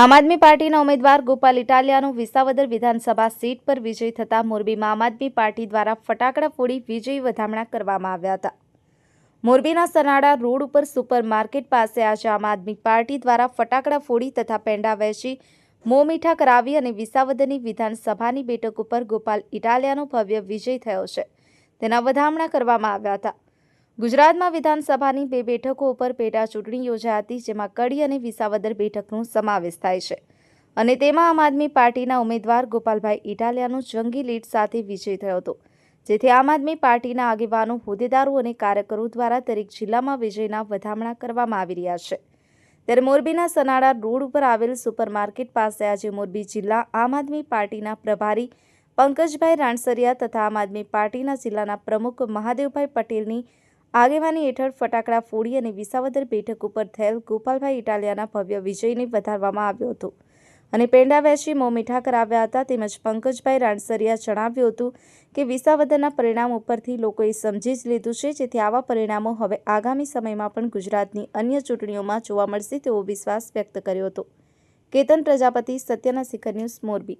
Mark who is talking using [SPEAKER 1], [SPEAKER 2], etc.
[SPEAKER 1] આમ આદમી પાર્ટીના ઉમેદવાર ગોપાલ ઇટાલિયાનો વિસાવદર વિધાનસભા સીટ પર વિજય થતાં મોરબીમાં આમ આદમી પાર્ટી દ્વારા ફટાકડા ફોડી વિજયી વધામણા કરવામાં આવ્યા હતા. મોરબીના સનાડા રોડ ઉપર સુપર માર્કેટ પાસે આજે આમ આદમી પાર્ટી દ્વારા ફટાકડા ફોડી તથા પેંડા વહેંચી મો મીઠા કરાવી અને વિસાવદરની વિધાનસભાની બેઠક ઉપર ગોપાલ ઇટાલિયાનો ભવ્ય વિજય થયો છે. તેના વધામણા કરવામાં આવ્યા હતા. ગુજરાતમાં વિધાનસભાની બે બેઠકો ઉપર પેટા ચૂંટણી યોજાઈ હતી જેમાં કડી અને વિસાવદર બેઠકનો સમાવેશ થાય છે. અને તેમાં આમ આદમી પાર્ટીના ઉમેદવાર ગોપાલભાઈ ઇટાલિયાનો જંગી લીડ સાથે વિજય થયો હતો, જેથી આમ આદમી પાર્ટીના આગેવાનો, હોદ્દેદારો અને કાર્યકરો દ્વારા દરેક જિલ્લામાં વિજયના વધામણા કરવામાં આવી રહ્યા છે. ત્યારે મોરબીના સનાડા રોડ ઉપર આવેલ સુપરમાર્કેટ પાસે આજે મોરબી જિલ્લા આમ આદમી પાર્ટીના પ્રભારી પંકજભાઈ રાણસરિયા તથા આમ આદમી પાર્ટીના જિલ્લાના પ્રમુખ મહાદેવભાઈ પટેલની આગેવાની હેઠળ ફટાકડા ફોડી અને વિસાવદર બેઠક ઉપર થયેલ ગોપાલભાઈ ઇટાલિયાના ભવ્ય વિજયને વધારવામાં આવ્યો હતો. અને પેંડા વેચી મોં મીઠા કરાવ્યા હતા તેમજ પંકજભાઈ રાણસરિયા જણાવ્યું હતું કે વિસાવદરના પરિણામ ઉપરથી લોકોએ સમજી જ લીધું છે, જેથી આવા પરિણામો હવે આગામી સમયમાં પણ ગુજરાતની અન્ય ચૂંટણીઓમાં જોવા મળશે તેવો વિશ્વાસ વ્યક્ત કર્યો હતો. કેતન પ્રજાપતિ, સત્યના શિખર ન્યૂઝ મોરબી.